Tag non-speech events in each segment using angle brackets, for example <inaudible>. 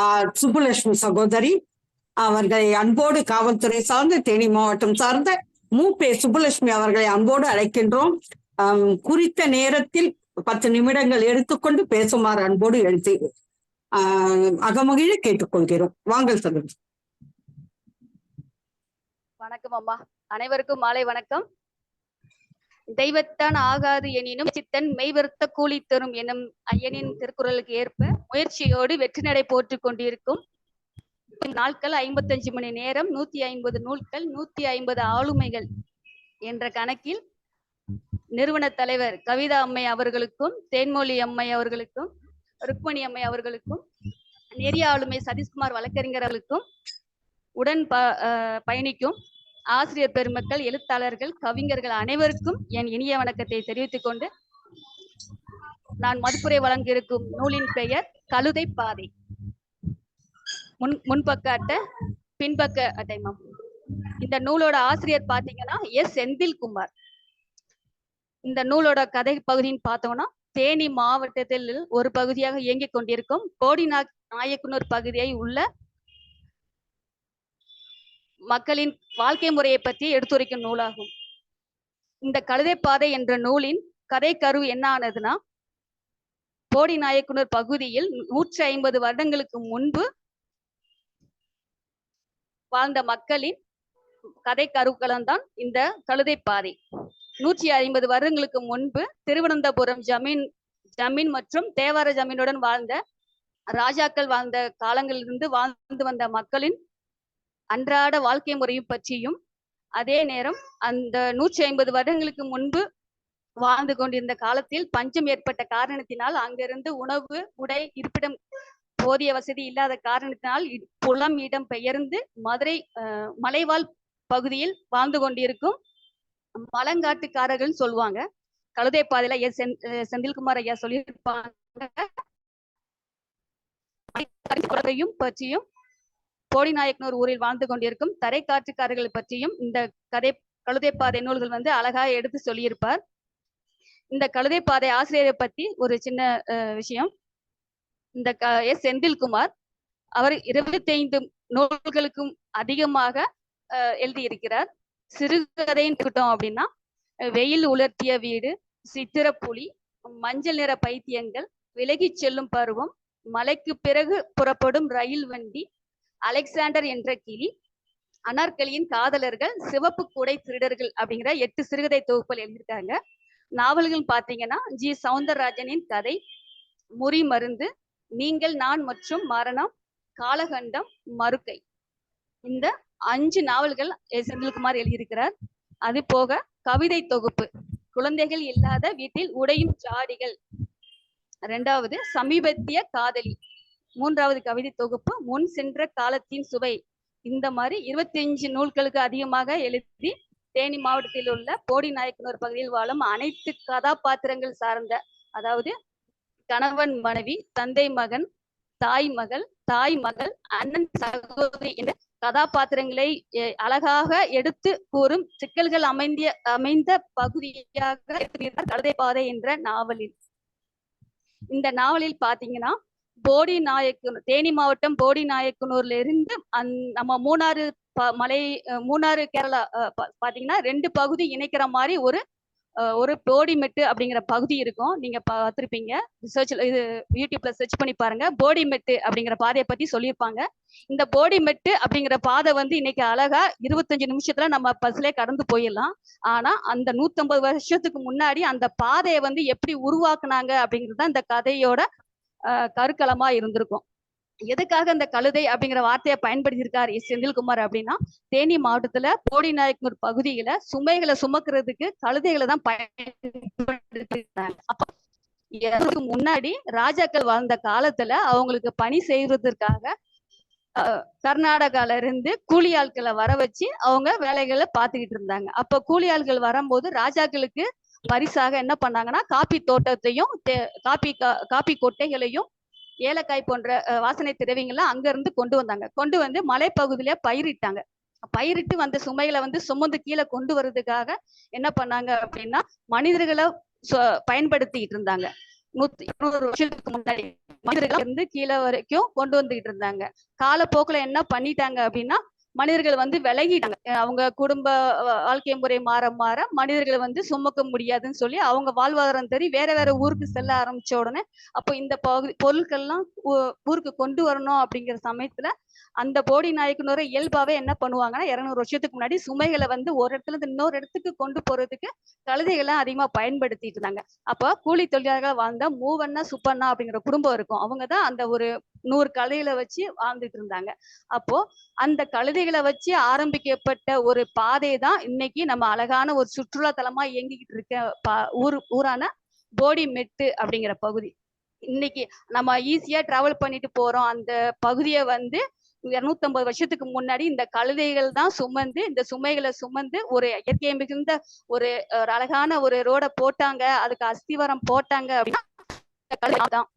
ஆஹ் சுப்புலட்சுமி சகோதரி அவர்களை அன்போடு காவல்துறை சார்ந்த தேனி மாவட்டம் சார்ந்த மூப்பே சுப்புலட்சுமி அவர்களை அன்போடு அழைக்கின்றோம். குறித்த நேரத்தில் பத்து நிமிடங்கள் எடுத்துக்கொண்டு பேசுமாறு அன்போடு எழுதி ஆஹ் அகமகிழ கேட்டுக்கொள்கிறோம். வாங்கள் சகோதரி. வணக்கம் அம்மா. அனைவருக்கும் மாலை வணக்கம். தெய்வத்தான் ஆகாது எனினும் சித்தன் மெய்வருத்த கூலி தரும் எனும் ஐயனின் திருக்குறளுக்கு ஏற்ப முயற்சியோடு வெற்றி நடை போட்டுக் கொண்டிருக்கும். நாட்கள் ஐம்பத்தஞ்சு மணி நேரம் நூத்தி ஐம்பது நூல்கள் நூத்தி ஐம்பது ஆளுமைகள் என்ற கணக்கில் நிறுவன தலைவர் கவிதா அம்மை அவர்களுக்கும் தேன்மொழி அம்மை அவர்களுக்கும் ருக்மணி அம்மை அவர்களுக்கும் நெறிய ஆளுமை சதீஷ்குமார் வழக்கறிஞர் அவர்களுக்கும் உடன் ப பயணிக்கும். ஆசிரியர் பெருமக்கள் எழுத்தாளர்கள் கவிஞர்கள் அனைவருக்கும் என் இனிய வணக்கத்தை தெரிவித்துக் கொண்டு நான் மதுப்புரை வழங்க இருக்கும் நூலின் பெயர் கழுதை பாதை. முன் முன்பக்க அட்டை பின்பக்க அட்டை மேம் இந்த நூலோட ஆசிரியர் பாத்தீங்கன்னா எஸ். செந்தில்குமார். இந்த நூலோட கதை பகுதின்னு பார்த்தோம்னா தேனி மாவட்டத்தில் ஒரு பகுதியாக இயங்கிக் கொண்டிருக்கும் கோடிநா நாயக்குனூர் பகுதியை உள்ள மக்களின் வாழ்க்கை முறையை பற்றி எடுத்துரைக்கும் நூலாகும். இந்த கழுதைப்பாதை என்ற நூலின் கதை கரு என்ன ஆனதுன்னா போடி நாயக்குனர் பகுதியில் நூற்றி ஐம்பது வருடங்களுக்கு முன்பு வாழ்ந்த மக்களின் கதை கருக்களம் தான் இந்த கழுதைப்பாதை நூற்றி ஐம்பது வருடங்களுக்கு முன்பு திருவனந்தபுரம் ஜமீன் ஜமீன் மற்றும் தேவார ஜமீனுடன் வாழ்ந்த ராஜாக்கள் வாழ்ந்த காலங்களிலிருந்து வாழ்ந்து வந்த மக்களின் அன்றாட வாழ்க்கை முறையும் பற்றியும் அதே நேரம் அந்த நூற்றி ஐம்பது வருடங்களுக்கு முன்பு வாழ்ந்து கொண்டிருந்த காலத்தில் பஞ்சம் ஏற்பட்ட காரணத்தினால் அங்கிருந்து உணவு உடை இருப்பிடம் போதிய வசதி இல்லாத காரணத்தினால் புலம் இடம் பெயர்ந்து மதுரை மலைவாழ் பகுதியில் வாழ்ந்து கொண்டிருக்கும் மலங்காட்டுக்காரர்கள் சொல்லுவாங்க. கழுதை பாதையில எஸ் செந்தில்குமார் ஐயா சொல்லியிருப்பாங்க. பற்றியும் பற்றியும் ஊரில் வாழ்ந்து கொண்டிருக்கும் தரை காற்றுக்காரர்கள் பற்றியும் இந்த கதை கழுதைப்பாதை நூல்கள் வந்து அழகா எடுத்து சொல்லியிருப்பார். இந்த கழுதைப்பாதை ஆசிரியரை பத்தி ஒரு சின்ன விஷயம். இந்த க எஸ். செந்தில்குமார் அவர் இருபத்தைந்து நூல்களுக்கும் அதிகமாக அஹ், எழுதியிருக்கிறார். சிறுகதைன்னு எடுத்துக்கிட்டோம் அப்படின்னா வெயில் உலர்த்திய வீடு சித்திரப்புலி மஞ்சள் நிற பைத்தியங்கள் விலகிச் செல்லும் பருவம் மலைக்கு பிறகு புறப்படும் ரயில் வண்டி அலெக்சாண்டர் என்ற கிளி அனார்கலியின் காதலர்கள் சிவப்பு கூடை திருடர்கள் அப்படிங்கிற எட்டு சிறுகதை தொகுப்புகள் எழுதியிருக்காங்க. நாவல்கள் பார்த்தீங்கன்னா ஜி. சவுந்தரராஜனின் கதை முறி மருந்து நீங்கள் நான் மற்றும் மரணம் காலகண்டம் மறுக்கை. இந்த அஞ்சு நாவல்கள் எஸ். செந்தில்குமார் எழுதியிருக்கிறார். அது போக கவிதை தொகுப்பு குழந்தைகள் இல்லாத வீட்டில் உடையும் ஜாடிகள். ரெண்டாவது சமீபத்திய காதலி. மூன்றாவது கவிதை தொகுப்பு முன் சென்ற காலத்தின் சுவை. இந்த மாதிரி இருபத்தி அஞ்சு நூல்களுக்கு அதிகமாக எழுதி தேனி மாவட்டத்தில் உள்ள போடி நாயக்கனூர் பகுதியில் வாழும் அனைத்து கதாபாத்திரங்கள் சார்ந்த அதாவது கணவன் மனைவி தந்தை மகன் தாய் மகள் தாய் மகள் அண்ணன் சகோதரி என்ற கதாபாத்திரங்களை அழகாக எடுத்து கூறும் சிக்கல்கள் அமைந்திய அமைந்த பகுதியாக கழுதை பாதை என்ற நாவலில். இந்த நாவலில் பாத்தீங்கன்னா போடி நாயக்கனூர் தேனி மாவட்டம் போடி நாயக்கனூர்ல இருந்து அந் நம்ம மூணாறு ப- மலை மூணாறு கேரளா பா- பாத்தீங்கன்னா ரெண்டு பகுதி இணைக்கிற மாதிரி ஒரு ஒரு போடிமெட்டு அப்படிங்கிற பகுதி இருக்கும். நீங்க பார்த்துருப்பீங்க ரிசர்ச்ல இது யூடியூப்ல சர்ச் பண்ணி பாருங்க. போடிமெட்டு அப்படிங்கிற பாதையை பத்தி சொல்லியிருப்பாங்க. இந்த போடிமெட்டு அப்படிங்கிற பாதை வந்து இன்னைக்கு அழகா இருபத்தஞ்சு நிமிஷத்துல நம்ம பஸ்லே கடந்து போயிடலாம். ஆனா அந்த நூத்தம்பது வருஷத்துக்கு முன்னாடி அந்த பாதையை வந்து எப்படி உருவாக்குனாங்க அப்படிங்கிறது தான் இந்த கதையோட கருக்களமா இருந்திருக்கும். எதுக்காக இந்த கழுதை அப்படிங்கிற வார்த்தையை பயன்படுத்தியிருக்கார் எஸ். செந்தில்குமார் அப்படின்னா தேனி மாவட்டத்துல போடிநாயக்கனூர் பகுதியில சுமைகளை சுமக்கிறதுக்கு கழுதைகளை தான் பயன்படுத்திருக்காங்க அப்ப இதற்கு முன்னாடி ராஜாக்கள் வாழ்ந்த காலத்துல அவங்களுக்கு பணி செய்வதற்காக கர்நாடகால இருந்து கூலி ஆட்களை வர வச்சு அவங்க வேலைகளை பார்த்துக்கிட்டு இருந்தாங்க. அப்ப கூலி ஆட்கள் வரும்போது ராஜாக்களுக்கு பரிசாக என்ன பண்ணாங்கன்னா காப்பி தோட்டத்தையும் தே- காப்பி கா- காப்பி கொட்டைகளையும் ஏலக்காய் போன்ற வாசனை திரவியங்கள்லாம் அங்க இருந்து கொண்டு வந்தாங்க. கொண்டு வந்து மலைப்பகுதியில பயிரிட்டாங்க. பயிரிட்டு வந்த சுமைகளை வந்து சுமந்து கீழே கொண்டு வர்றதுக்காக என்ன பண்ணாங்க அப்படின்னா மனிதர்களை சொ- பயன்படுத்திட்டு இருந்தாங்க. நூத்தி இருநூறு வருஷத்துக்கு முன்னாடி மனிதர்கள் இருந்து கீழே வரைக்கும் கொண்டு வந்துகிட்டு இருந்தாங்க. காலப்போக்கில் என்ன பண்ணிட்டாங்க அப்படின்னா மனிதர்கள் வந்து விலகிட்டாங்க. அவங்க குடும்ப வாழ்க்கை முறை மாற மாற மனிதர்களை வந்து சுமக்க முடியாதுன்னு சொல்லி அவங்க வாழ்வாதாரம் தேடி வேற வேற ஊருக்கு செல்ல ஆரம்பிச்ச உடனே அப்போ இந்த பகுதி பொருட்கள்லாம் ஊ- ஊருக்கு கொண்டு வரணும் அப்படிங்கிற சமயத்துல அந்த போடி நாயக்கனோர இயல்பாவே என்ன பண்ணுவாங்கன்னா இருநூறு வருஷத்துக்கு முன்னாடி சுமைகளை வந்து ஒரு இடத்துல இருந்து இன்னொரு இடத்துக்கு கொண்டு போறதுக்கு கழுதைகளை அதிகமா பயன்படுத்திட்டு இருந்தாங்க. அப்போ கூலி தொழிலாளர்கள் வாழ்ந்த மூவண்ணா சுப்பண்ணா அப்படிங்கிற குடும்பம் இருக்கும். அவங்க தான் அந்த ஒரு நூறு கழுதைகளை வச்சு வாழ்ந்துட்டு இருந்தாங்க. அப்போ அந்த கழுதைகளை வச்சு ஆரம்பிக்கப்பட்ட ஒரு பாதை தான் இன்னைக்கு நம்ம அழகான ஒரு சுற்றுலா தலமா இயங்கிக்கிட்டு இருக்க ஊர் ஊரான போடி மெட்டு அப்படிங்கிற பகுதி. இன்னைக்கு நம்ம ஈஸியா டிராவல் பண்ணிட்டு போறோம். அந்த பகுதியை வந்து இருநூத்தம்பது வருஷத்துக்கு முன்னாடி இந்த கழுதைகள் தான் சுமந்து இந்த சுமைகளை சுமந்து ஒரு இயற்கை மிகுந்த ஒரு ஒரு அழகான ஒரு ரோட போட்டாங்க. அதுக்கு அஸ்திவரம் போட்டாங்க அப்படின்னா கழுதை தான்.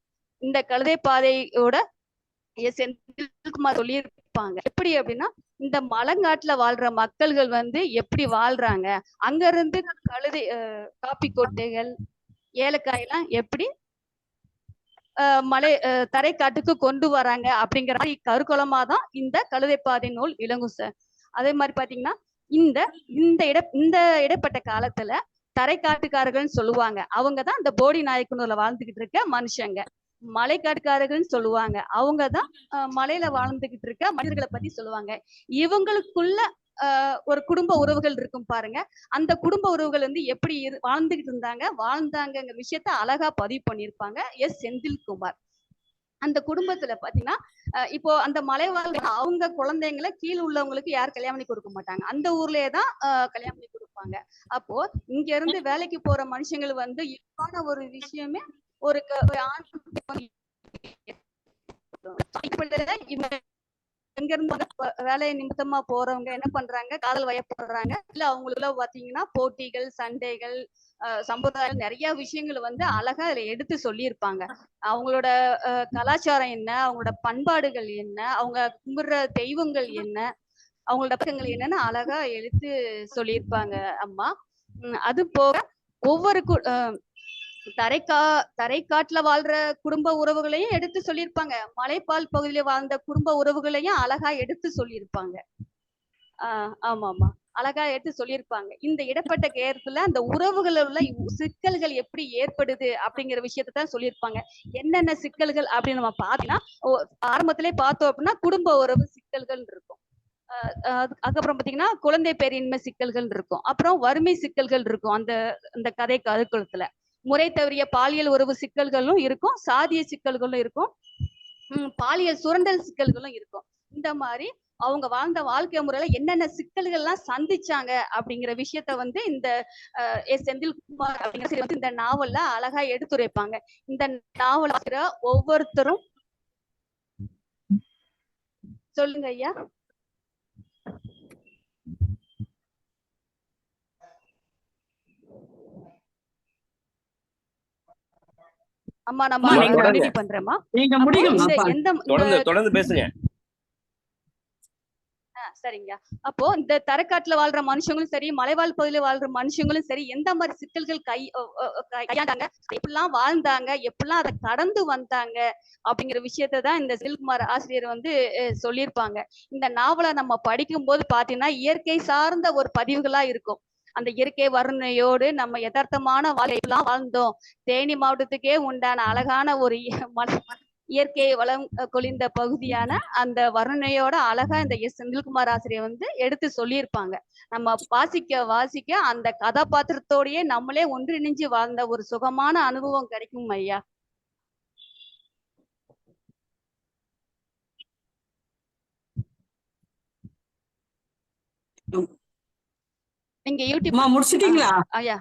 இந்த கழுதை பாதையோட செந்தில்குமார் சொல்லியிருப்பாங்க. எப்படி அப்படின்னா இந்த மலங்காட்டுல வாழ்ற மக்கள்கள் வந்து எப்படி வாழ்றாங்க? அங்க இருந்து கழுதை அஹ், காப்பி கொட்டைகள் ஏலக்காய் எல்லாம் எப்படி மலை தரைக்காட்டுக்கு கொண்டு வராங்க அப்படிங்கிற மாதிரி கருக்குளமா தான் இந்த கழுதைப்பாதை நூல் விளங்கும் சார் அதே மாதிரி பாத்தீங்கன்னா இந்த இந்த இட இந்த இடைப்பட்ட காலத்துல தரைக்காட்டுக்காரர்கள்னு சொல்லுவாங்க. அவங்க தான் இந்த போடி நாயக்கனூர்ல வாழ்ந்துகிட்டு இருக்க மனுஷங்க. மலைக்காட்டுக்காரர்கள்னு சொல்லுவாங்க. அவங்க தான் மலையில வாழ்ந்துகிட்டு இருக்க மனிதர்களை பத்தி சொல்லுவாங்க. இவங்களுக்குள்ள ஒரு குடும்ப உறவுகள் இருக்கும் பாருங்க. அந்த குடும்ப உறவுகள் வந்து எப்படி வாழ்ந்துகிட்டு இருந்தாங்க? வாழ்ந்தாங்கங்கிற விஷயத்த அழகா பதிவு பண்ணியிருப்பாங்க. எஸ். செந்தில்குமார். அந்த குடும்பத்துல பாத்தீங்கன்னா இப்போ அந்த மலைவாழ் <laughs> அவங்க குழந்தைங்களை கீழ உள்ளவங்களுக்கு யார் கல்யாணம் பண்ணி கொடுக்க மாட்டாங்க. அந்த ஊர்லயே தான் கல்யாணம் பண்ணி கொடுப்பாங்க. அப்போ இங்க இருந்து வேலைக்கு போற மனுஷங்கள் வந்து இப்பான ஒரு விஷயமே ஒரு ஆண் <laughs> எங்க இருந்து வேலை நிமித்தமா போறவங்க என்ன பண்றாங்க? காதல் வயப்படுறாங்க இல்ல அவங்களுக்குள்ள பாத்தீங்கன்னா போட்டிகள் சண்டைகள் அஹ் சம்பிரதாயம் நிறைய விஷயங்கள் வந்து அழகா அதுல எடுத்து சொல்லியிருப்பாங்க. அவங்களோட கலாச்சாரம் என்ன? அவங்களோட பண்பாடுகள் என்ன? அவங்க கும்பிடுற தெய்வங்கள் என்ன? அவங்களோட பக்கங்கள் என்னன்னு அழகா எடுத்து சொல்லியிருப்பாங்க அம்மா. உம் அது போக ஒவ்வொரு கு- தரைக்கா தரைக்காட்டுல வாழ்ற குடும்ப உறவுகளையும் எடுத்து சொல்லியிருப்பாங்க. மலைப்பால் பகுதியில வாழ்ந்த குடும்ப உறவுகளையும் அழகா எடுத்து சொல்லியிருப்பாங்க. ஆஹ் ஆமா ஆமா அழகா எடுத்து சொல்லியிருப்பாங்க. இந்த இடப்பட்ட நேரத்துல அந்த உறவுகள் உள்ள சிக்கல்கள் எப்படி ஏற்படுது அப்படிங்கிற விஷயத்த தான் சொல்லியிருப்பாங்க. என்னென்ன சிக்கல்கள் அப்படின்னு நம்ம பார்த்தீங்கன்னா ஓ- ஆரம்பத்திலே பார்த்தோம் அப்படின்னா குடும்ப உறவு சிக்கல்கள் இருக்கும். அதுக்கப்புறம் பாத்தீங்கன்னா குழந்தை பேரின்மை சிக்கல்கள் இருக்கும். அப்புறம் வறுமை சிக்கல்கள் இருக்கும் அந்த அந்த கதை கருக்குளத்துல. முறை தவறிய பாலியல் உறவு சிக்கல்களும் இருக்கும் சாதிய சிக்கல்களும் இருக்கும் பாலியல் சுரண்டல் சிக்கல்களும் இருக்கும். இந்த மாதிரி அவங்க வாழ்ந்த வாழ்க்கை முறையில என்னென்ன சிக்கல்கள்லாம் சந்திச்சாங்க அப்படிங்கிற விஷயத்த வந்து இந்த எஸ். செந்தில்குமார் அப்படிங்கிற வந்து இந்த நாவல்ல அழகா எடுத்துரைப்பாங்க. இந்த நாவல் ஒவ்வொருத்தரும் சொல்லுங்க ஐயா. அம்மா நம்ம continue பண்றேம்மா. நீங்க முடியும் தொடர்ந்து தொடர்ந்து பேசுங்க. ஆ, சரிங்க. அப்போ இந்த தரக்காட்டுல வாழ்ற மனுஷங்களும் சரி மலைவாழ் பகுதியில வாழ்ற மனுஷங்களும் சரி எந்த மாதிரி சிக்கல்கள் கை கையாண்டாங்க? எப்படிலாம் வாழ்ந்தாங்க? எப்படிலாம் அதை கடந்து வந்தாங்க? அப்படிங்கிற விஷயத்தை தான் இந்த செல்குமார் ஆசிரியர் வந்து சொல்லியிருப்பாங்க. இந்த நாவலை நம்ம படிக்கும் போது பாத்தீங்கன்னா இயற்கை சார்ந்த ஒரு பதிவுகளா இருக்கும். அந்த இயற்கை வறுமையோடு நம்ம யதார்த்தமான வாழ்க்கையெல்லாம் வாழ்ந்தோம். தேனி மாவட்டத்துக்கே உண்டான அழகான ஒரு இய- இயற்கை வளம் கொழிந்த பகுதியான அந்த வருணையோட அழகா இந்த எஸ் செந்தில்குமார் ஆசிரியர் வந்து எடுத்து சொல்லியிருப்பாங்க. நம்ம வாசிக்க வாசிக்க அந்த கதாபாத்திரத்தோடயே நம்மளே ஒன்றிணைஞ்சு வாழ்ந்த ஒரு சுகமான அனுபவம் கிடைக்கும் ஐயா நீங்க யூடியூப் முடிச்சிட்டீங்களா? ஐயா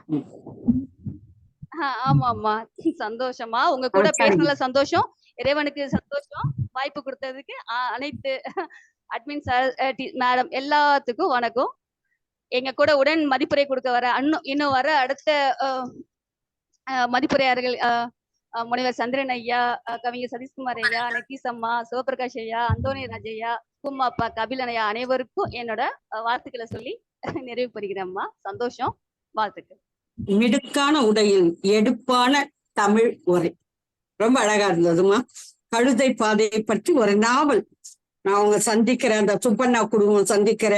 ஆமா ஆமா. சந்தோஷமா. உங்க கூட. பேசுனதுல சந்தோஷம். இறைவனுக்கு சந்தோஷம். வாய்ப்பு கொடுத்ததுக்கு அனைத்து அட்மின் சார் மேடம் எல்லாத்துக்கும் வணக்கம். எங்க கூட உடன் மதிப்புரை கொடுக்க வர இன்னும் இன்னும் வர அடுத்த மதிப்புரையாளர்கள் முனைவர் சந்திரன் ஐயா கவிஞர் சதீஷ்குமார் ஐயா நிதிஷ் அம்மா சிவபிரகாஷ் ஐயா அந்தோனி ராஜ் ஐயா கும்மாப்பா கபிலன் ஐயா அனைவருக்கும் என்னோட அஹ், வாழ்த்துக்களை சொல்லி <laughs> நிறைவு பெறுகிறேன்மா சந்தோஷம். வாழ்த்துக்கள். மிடுக்கான உடையில் எடுப்பான தமிழ் உரை. ரொம்ப அழகா இருந்ததுமா. கழுதை பாதையை பற்றி ஒரு நாவல். நான் அவங்க சந்திக்கிற அந்த சுப்பண்ணா குடும்பம் சந்திக்கிற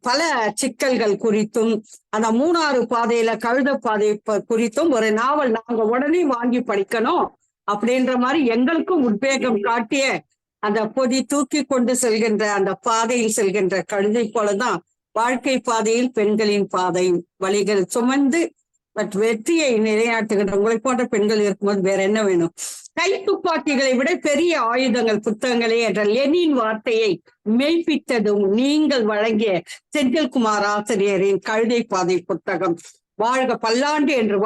பல சிக்கல்கள் குறித்தும் அந்த மூணாறு பாதையில கழுத பாதை குறித்தும் ஒரு நாவல் நாங்க உடனே வாங்கி படிக்கணும் அப்படின்ற மாதிரி எங்களுக்கும் உத்வேகம் காட்டிய அந்த பொதி தூக்கி கொண்டு செல்கின்ற அந்த பாதையில் செல்கின்ற கழுதை போலதான் வாழ்க்கை பாதையில் பெண்களின் பாதை வழிகள் சுமந்து பட் வெற்றியை நிலைநாட்டுகின்ற உங்களை போன்ற பெண்கள் இருக்கும்போது வேற என்ன வேணும்? கை துப்பாக்கிகளை விட பெரிய ஆயுதங்கள் புத்தகங்களே என்ற லெனின் வார்த்தையை மெய்ப்பித்ததும் நீங்கள் வழங்கிய செந்தில்குமார் ஆசிரியரின் கழுதை பாதை புத்தகம். வாழ்க பல்லாண்டு என்று